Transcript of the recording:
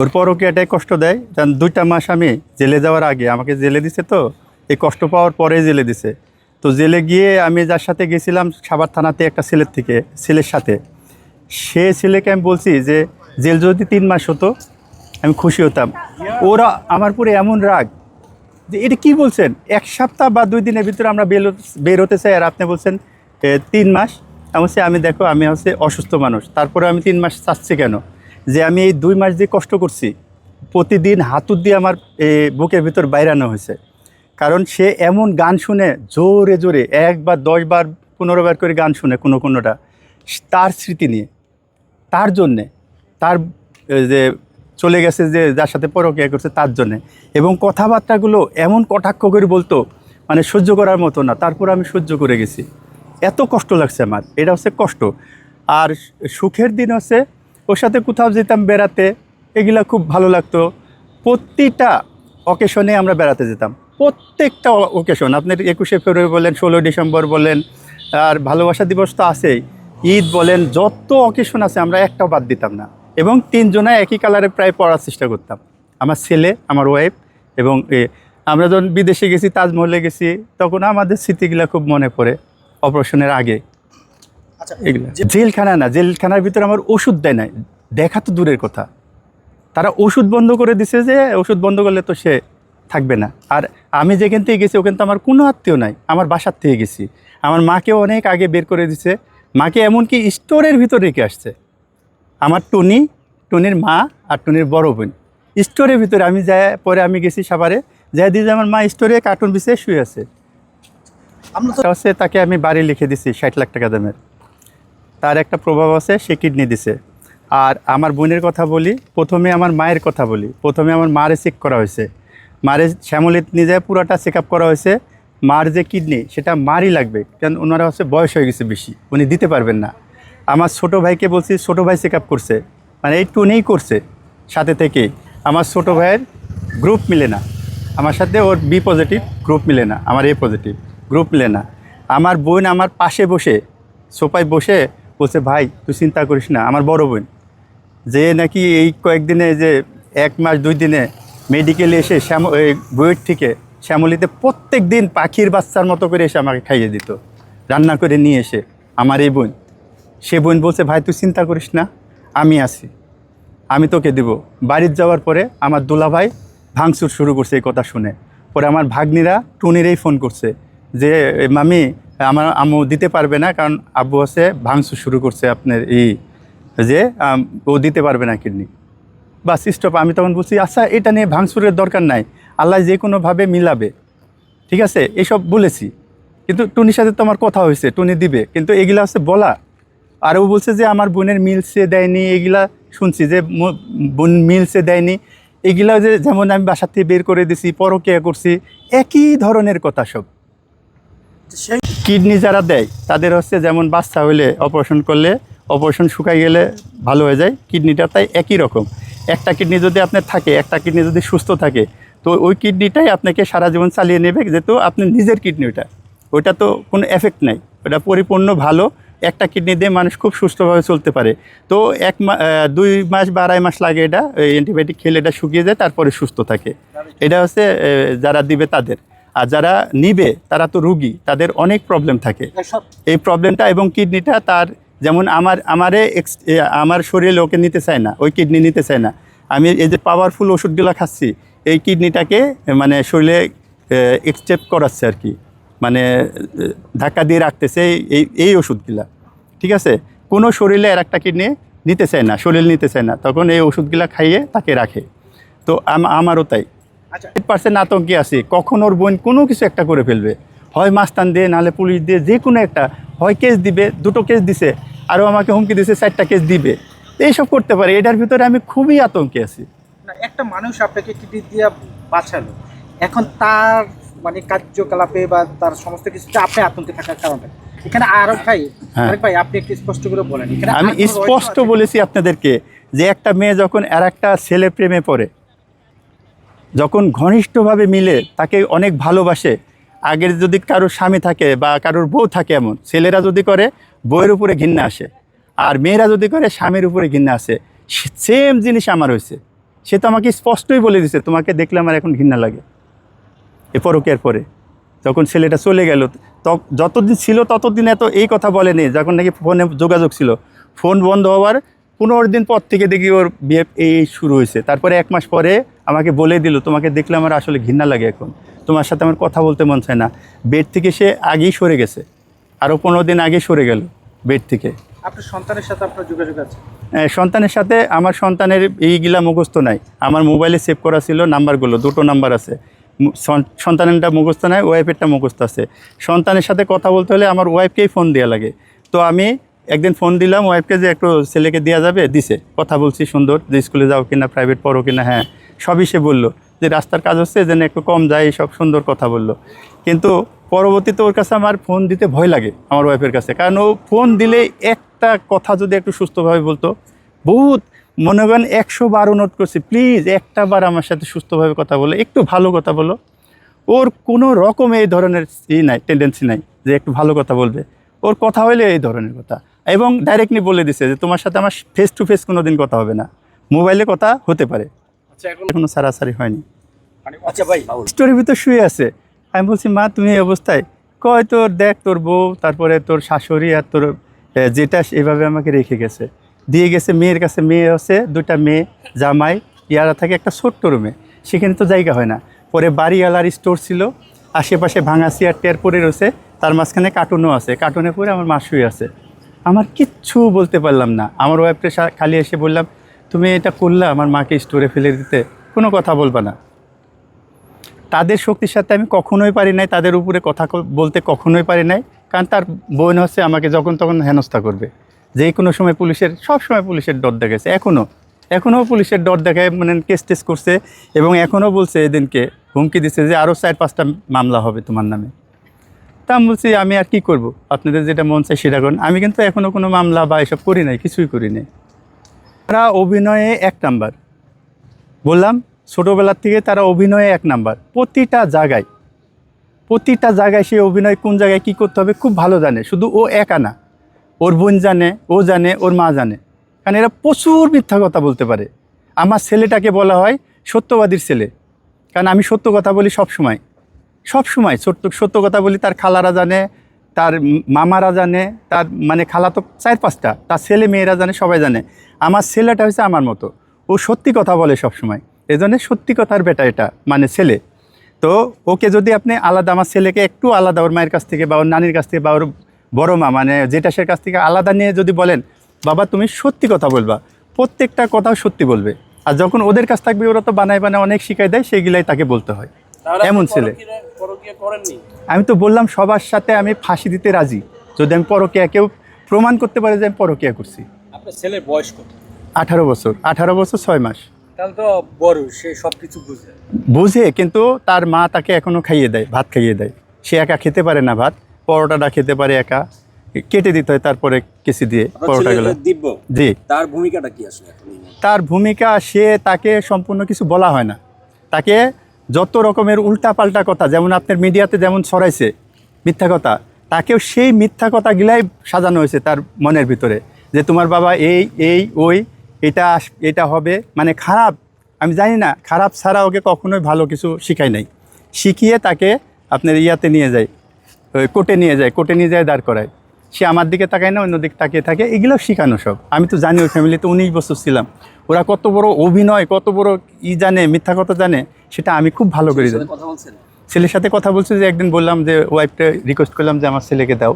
ওর এটাই কষ্ট দেয়? কারণ দুইটা মাস আমি জেলে যাওয়ার আগে আমাকে জেলে দিছে তো, এই কষ্ট পাওয়ার পরে জেলে দিছে। তো জেলে গিয়ে আমি যার সাথে গেছিলাম সাবার থানাতে একটা ছেলের থেকে, ছেলের সাথে। সে ছেলেকে আমি বলছি যে, জেল যদি তিন মাস হতো, আমি খুশি হতাম। ওরা আমার পুরো এমন রাগ যে, এটা কি বলছেন? এক সপ্তাহ বা দুই দিনের ভিতরে আমরা বের বের হতে চাই আর আপনি বলছেন তিন মাস? আমি আমি দেখো, আমি হচ্ছে অসুস্থ মানুষ। তারপরে আমি তিন মাস চাচ্ছি কেন? যে আমি এই দুই মাস দিয়ে কষ্ট করছি, প্রতিদিন হাতুর দিয়ে আমার বুকের ভিতর বাইরানো হয়েছে। কারণ সে এমন গান শুনে জোরে জোরে, একবার দশ বার পনেরো বার করে গান শুনে কোনো কোনোটা, তার স্মৃতি নিয়ে, তার জন্যে, তার যে চলে গেছে যে যার সাথে পরকিয়া করছে তার জন্যে। এবং কথাবার্তাগুলো এমন কটাক্ষ করে বলতো মানে সহ্য করার মতো না, তারপর আমি সহ্য করে গেছি। এত কষ্ট লাগছে আমার, এটা হচ্ছে কষ্ট। আর সুখের দিন হচ্ছে ওর সাথে কোথাও যেতাম বেড়াতে, এগুলা খুব ভালো লাগতো। প্রতিটা অকেশনে আমরা বেড়াতে যেতাম। প্রত্যেকটা ওকেশন আপনার একুশে ফেব্রুয়ারি বলেন, ষোলো ডিসেম্বর বলেন, আর ভালোবাসা দিবস তো আছেই। ঈদ বলেন, যত অকেশন আছে আমরা একটাও বাদ দিতাম না। এবং তিনজনে একই কালারে প্রায় পড়ার চেষ্টা করতাম। আমার ছেলে, আমার ওয়াইফ এবং আমরা যখন বিদেশে গেছি, তাজমহলে গেছি, তখন আমাদের স্মৃতিগুলো খুব মনে পড়ে। অপারেশনের আগে। জেলখানা না জেলখানার ভিতরে আমার ওষুধ দেয় নাই। দেখা তো দূরের কথা। তারা ওষুধ বন্ধ করে দিছে যে ওষুধ বন্ধ করলে তো সে থাকবে না। আর আমি যেখান থেকে গেছি ওখান তো আমার কোনো আত্মীয় নাই। আমার বাসার থেকে গেছি। আমার মাকেও অনেক আগে বের করে দিছে। মাকে এমনকি স্টোরের ভিতর রেখে আসছে। আমার টনি টনির মা আর টনির বড় বোন। স্টোরের ভিতরে আমি যাই পরে আমি গেছি সাভারে। যাই দিয়ে আমার মা স্টোরে কার্টুন বিছিয়ে শুয়ে আছে। আমরা তাকে আমি বাড়ি লিখে দিছি ষাট লাখ টাকা দামের। তার একটা প্রভাব আছে, সে কিডনি দিছে। আর আমার বোনের কথা বলি, প্রথমে আমার মায়ের কথা বলি। প্রথমে আমার মারে চেক করা হয়েছে। মারে শ্যামলিত যায় পুরোটা চেক আপ করা হয়েছে। মার যে কিডনি, সেটা মারই লাগবে। কারণ ওনারা হচ্ছে বয়স হয়ে গেছে বেশি, উনি দিতে পারবেন না। আমার ছোট ভাইকে বলছি, ছোট ভাই চেক করছে। মানে এই টুনেই করছে, সাথে থেকেই। আমার ছোট ভাইয়ের গ্রুপ মিলে না। আমার সাথে ওর বি পজিটিভ, গ্রুপ মিলে না। আমার এ পজিটিভ, গ্রুপ মিলে না। আমার বোন আমার পাশে বসে, সোফায় বসে বলছে ভাই তুই চিন্তা করিস না আমার বড় বোন। যে নাকি এই কয়েকদিনে যে এক মাস দুই দিনে মেডিকেলে এসে শ্যাম বুয়েট থেকে শ্যামলিতে প্রত্যেক দিন পাখির বাচ্চার মতো করে এসে আমাকে খাইয়ে দিত রান্না করে নিয়ে এসে আমার এই বোন। সে বোন বলছে ভাই তুই চিন্তা করিস না আমি আছি। আমি তোকে দিব। বাড়ির যাওয়ার পরে আমার দুলাভাই ভাঙচুর শুরু করছে এই কথা শুনে। পরে আমার ভাগ্নিরা টুনিরেই ফোন করছে যে "এ, মামি আমার আম্মু দিতে পারবে না, কারণ আব্বু আছে, ভাঙচুর শুরু করছে আপনার এই যে ও দিতে পারবে না কিডনি। বা স্টপ আমি তখন বলছি আচ্ছা এটা নিয়ে ভাঙচুরের দরকার নাই, আল্লাহ যে কোনোভাবে মিলাবে। ঠিক আছে, এসব বলেছি। কিন্তু টুনির সাথে তো আমার কথা হয়েছে, টুনি দিবে, কিন্তু এগুলা হচ্ছে বলা। আর ও বলছে যে, আমার বোনের মিলসে দেয়নি, এগুলা শুনছি যে বোন মিলসে দেয়নি। এগুলা যে, যেমন আমি বাসার থেকে বের করে দিছি, পরকিয়া করছি, একই ধরনের কথা সব। সেই কিডনি যারা দেয়, তাদের হচ্ছে যেমন বাচ্চা হইলে অপারেশন করলে অপারেশন শুকাই গেলে ভালো হয়ে যায়, কিডনিটা তাই একই রকম। একটা কিডনি যদি আপনার থাকে, একটা কিডনি যদি সুস্থ থাকে, তো ওই কিডনিটাই আপনাকে সারা জীবন চালিয়ে নেবে, যেহেতু আপনি নিজের কিডনি ওটা। ওইটা তো কোনো এফেক্ট নাই, ওটা পরিপূর্ণ ভালো, একটা কিডনি দিয়ে মানুষ খুব সুস্থভাবে চলতে পারে। তো এক দুই মাস বা আড়াই মাস লাগে এটা অ্যান্টিবায়োটিক খেলে এটা শুকিয়ে যায়, তারপরে সুস্থ থাকে। এটা হচ্ছে যারা দিবে তাদের। আর যারা নিবে তারা তো রুগী তাদের অনেক প্রবলেম থাকে। এই প্রবলেমটা এবং কিডনিটা তার যেমন আমার আমারে আমার শরীরে ওকে নিতে চায় না ওই কিডনি নিতে চায় না। আমি এই যে পাওয়ারফুল ওষুধগুলো খাচ্ছি এই কিডনিটাকে মানে শরীরে এক্সটেপ করাচ্ছে আর কি। মানে ধাক্কা দিয়ে রাখতেছে এই- এই ওষুধগুলা। ঠিক আছে? কোনো শরীরে আর একটা কিডনি নিতে চায় না শরীর নিতে চায় না। তখন এই ওষুধগুলা খাইয়ে তাকে রাখে। তো আমারও তাই। পার্সেন্ট আতঙ্কে আছি কখন ওর বোন কোনো কিছু একটা করে ফেলবে? হয় মাস্তান দিয়ে নাহলে পুলিশ দিয়ে যে কোনো একটা। হয় কেস দিবে দুটো কেস দিছে আরও আমাকে হুমকি দিছে চারটা কেস দিবে। এইসব করতে পারে এটার ভিতরে আমি খুবই আতঙ্কে আছি। না একটা মানুষ আপনাকে কিডনি দিয়ে বাঁচালো। এখন তার মানে কার্যকলাপে বা তার সমস্ত কিছুতে আপনি আতঙ্কে থাকার কারণে। এখানে আরব ভাই হ্যাঁ। আরেক ভাই আপনি একটু স্পষ্ট করে বলেন। আমি স্পষ্ট বলেছি আপনাদেরকে যে একটা মেয়ে যখন আর একটা ছেলে প্রেমে পড়ে যখন ঘনিষ্ঠভাবে মিলে তাকে অনেক ভালোবাসে, আগের যদি কারোর স্বামী থাকে বা কারোর বউ থাকে এমন, ছেলেরা যদি করে, বউয়ের উপরে ঘৃণা আসে। আর মেয়েরা যদি করে, স্বামীর উপরে ঘৃণা আসে। সেম জিনিস আমার হয়েছে। সে তো আমাকে স্পষ্টই বলে দিছে তোমাকে দেখলে আমার এখন ঘৃণা লাগে। এ পরকের পরে, যখন ছেলেটা চলে গেল যতদিন ছিল ততদিন এত এই কথা বলেনি, যখন নাকি ফোনে যোগাযোগ ছিল। ফোন বন্ধ হওয়ার পনেরো দিন পর থেকে দেখি ওর বিয়ে এই শুরু হয়েছে। তারপরে এক মাস পরে আমাকে বলে দিল তোমাকে দেখলে আমার আসলে ঘৃণা লাগে এখন। তোমার সাথে আমার কথা বলতে মন চায় না। বেড থেকে সে আগেই সরে গেছে। আরও পনেরো দিন আগে সরে গেল বেড থেকে। আপনার সন্তানের সাথে আপনার যোগাযোগ আছে? এ, সন্তানের সাথে আমার সন্তানের এইগুলা মুখস্থ নাই। আমার মোবাইলে সেভ করা ছিল নাম্বারগুলো দুটো নাম্বার আছে। সন্তানেরটা মুখস্থ নাই ওয়াইফেরটা মুখস্থ আছে। সন্তানের সাথে কথা বলতে হলে আমার ওয়াইফকেই ফোন দেওয়া লাগে। তো আমি একদিন ফোন দিলাম, ওয়াইফকে যে একটু ছেলেকে দেওয়া যাবে, দিছে। কথা বলছি, সুন্দর, যে স্কুলে যাও কিনা প্রাইভেট পড়ো কিনা হ্যাঁ। সবই সে বলল যে রাস্তার কাজ হচ্ছে, যেন একটু কম যায়, সব সুন্দর কথা বলল। কিন্তু পরবর্তীতে ওর কাছে আমার ফোন দিতে ভয় লাগে আমার ওয়াইফের কাছে। কারণ ও ফোন দিলে একটা কথা যদি একটু সুস্থভাবে বলতো, বহুত, মনে করেন একশো বার অনুরোধ করছি প্লিজ একটা বার আমার সাথে সুস্থভাবে কথা বলো, একটু ভালো কথা বলো। ওর কোনো রকম এই ধরনের ই নাই টেন্ডেন্সি নাই যে একটু ভালো কথা বলবে। ওর কথা হইলে এই ধরনের কথা। এবং ডাইরেক্টলি বলে দিছে যে তোমার সাথে আমার ফেস টু ফেস কোনো দিন কথা হবে না। মোবাইলে কথা হতে পারে। আচ্ছা এখনও সারাসারি হয়নি। আচ্ছা ভাই স্টোরির ভিতর শুয়ে আছে। আমি বলছি মা তুমি এই অবস্থায় কয় তোর দেখ তোর বউ তারপরে তোর শাশুড়ি আর তোর যেটা এভাবে আমাকে রেখে গেছে। দিয়ে গেছে মেয়ের কাছে মেয়ে আছে দুটা মেয়ে জামাই ইয়ারা থাকে একটা ছোট্ট রুমে সেখানে তো জায়গা হয় না। পরে বাড়িওয়ালার স্টোর ছিল। আশেপাশে ভাঙা চেয়ার টেয়ার পরে রয়েছে। তার মাঝখানে কার্টুনও আছে। কার্টুনে পরে আমার মা শুয়ে আছে। আমার কিচ্ছু বলতে পারলাম না। আমার ওয়াইফকে খালি এসে বললাম, তুমি এটা করলে, আমার মাকে স্টোরে ফেলে দিতে, কোনো কথা বলবা না। তাদের শক্তির সাথে আমি কখনোই পারি নাই, তাদের উপরে কথা বলতে কখনোই পারি নাই, কারণ তার বোন হচ্ছে আমাকে যখন তখন হেনস্থা করবে। যে কোনো সময় পুলিশের, সব সময় পুলিশের ডর দেখেছে এখনও এখনও পুলিশের ডর দেখায় মানে কেস টেস করছে, এবং এখনও বলছে এদিনকে হুমকি দিচ্ছে যে আরও চার পাঁচটা মামলা হবে তোমার নামে। তা আমি বলছি, আমি আর কি করব? আপনাদের যেটা মন চাই সেটা করুন। আমি কিন্তু এখনও কোনো মামলা বা এসব করি নাই, কিছুই করি নাই। তারা অভিনয়ে এক নাম্বার। বললাম, ছোটোবেলার থেকে তারা অভিনয়ে এক নাম্বার। প্রতিটা জায়গায় প্রতিটা জায়গায় সে অভিনয় কোন জায়গায় কী করতে হবে খুব ভালো জানে। শুধু ও একা না, ওর বোন জানে, ও জানে, ওর মা জানে। কারণ এরা প্রচুর মিথ্যা কথা বলতে পারে। আমার ছেলেটাকে বলা হয় সত্যবাদীর ছেলে। কারণ আমি সত্য কথা বলি সব সময় সব সময় সত্য সত্য কথা বলি, তার খালারা জানে, তার মামারা জানে, তার মানে খালা তো চার পাঁচটা, তার ছেলে মেয়েরা জানে, সবাই জানে। আমার ছেলেটা হচ্ছে আমার মতো। ও সত্যি কথা বলে সব সময়। এই জন্য সত্যি কথার বেটা এটা মানে ছেলে। তো ওকে যদি আপনি আলাদা, আমার ছেলেকে একটু আলাদা, ওর মায়ের কাছ থেকে বা ওর নানির কাছ থেকে বা ওর বড় মা মানে জেঠাসের কাছ থেকে আলাদা নিয়ে যদি বলেন, বাবা, তুমি সত্যি কথা বলবা। প্রত্যেকটা কথাও সত্যি বলবে। আর যখন ওদের কাছ থাকবে, ওরা তো বানায় বানায় অনেক শিখাই দেয় সেগুলাই তাকে বলতে হয়। এমন ছেলে। আমি তো বললাম সবার সাথে আমি ফাঁসি দিতে রাজি। যদি আমি পরকিয়া কেউ প্রমাণ করতে পারে যে আমি পরকিয়া করছি। আপনার ছেলের বয়স কত? আঠারো বছর। আঠারো বছর ছয় মাস। তাহলে তো বড় সে সব কিছু বুঝে। বুঝে কিন্তু তার মা তাকে এখনও খাইয়ে দেয় ভাত খাইয়ে দেয়। সে একা খেতে পারে না ভাত পরোটাটা খেতে পারে একা। কেটে দিতে হয় তারপরে কেসি দিয়ে পরোটাগুলো। দিব্য। জি। তার ভূমিকাটা কি আসলে এখন? তার ভূমিকা সে তাকে সম্পূর্ণ কিছু বলা হয় না। তাকে যত রকমের উল্টাপাল্টা কথা, যেমন আপনার মিডিয়াতে যেমন ছড়াইছে মিথ্যা কথা, তাকেও সেই মিথ্যা কথাগুলাই সাজানো হয়েছে তার মনের ভিতরে, যে তোমার বাবা এই এই, ওই, এটা এটা হবে মানে খারাপ, আমি জানি না, খারাপ ছাড়া ওকে কখনোই ভালো কিছু শিখাই নাই। শিখিয়ে তাকে আপনার ইয়াতে নিয়ে যায়, ওই কোর্টে নিয়ে যায়, কোর্টে নিয়ে যায়, দাঁড় করায়। সে আমার দিকে তাকায় না, অন্য দিকে তাকিয়ে থাকে, এগুলো শেখানো সব। আমি তো জানি ওই ফ্যামিলিতে উনিশ বছর ছিলাম। ওরা কত বড় অভিনয়, কত বড় ই জানে, মিথ্যা কথা জানে সেটা আমি খুব ভালো করে ছেলের সাথে কথা বলছি যে একদিন বললাম যে ওয়াইফটা রিকোয়েস্ট করলাম যে আমার ছেলেকে দাও।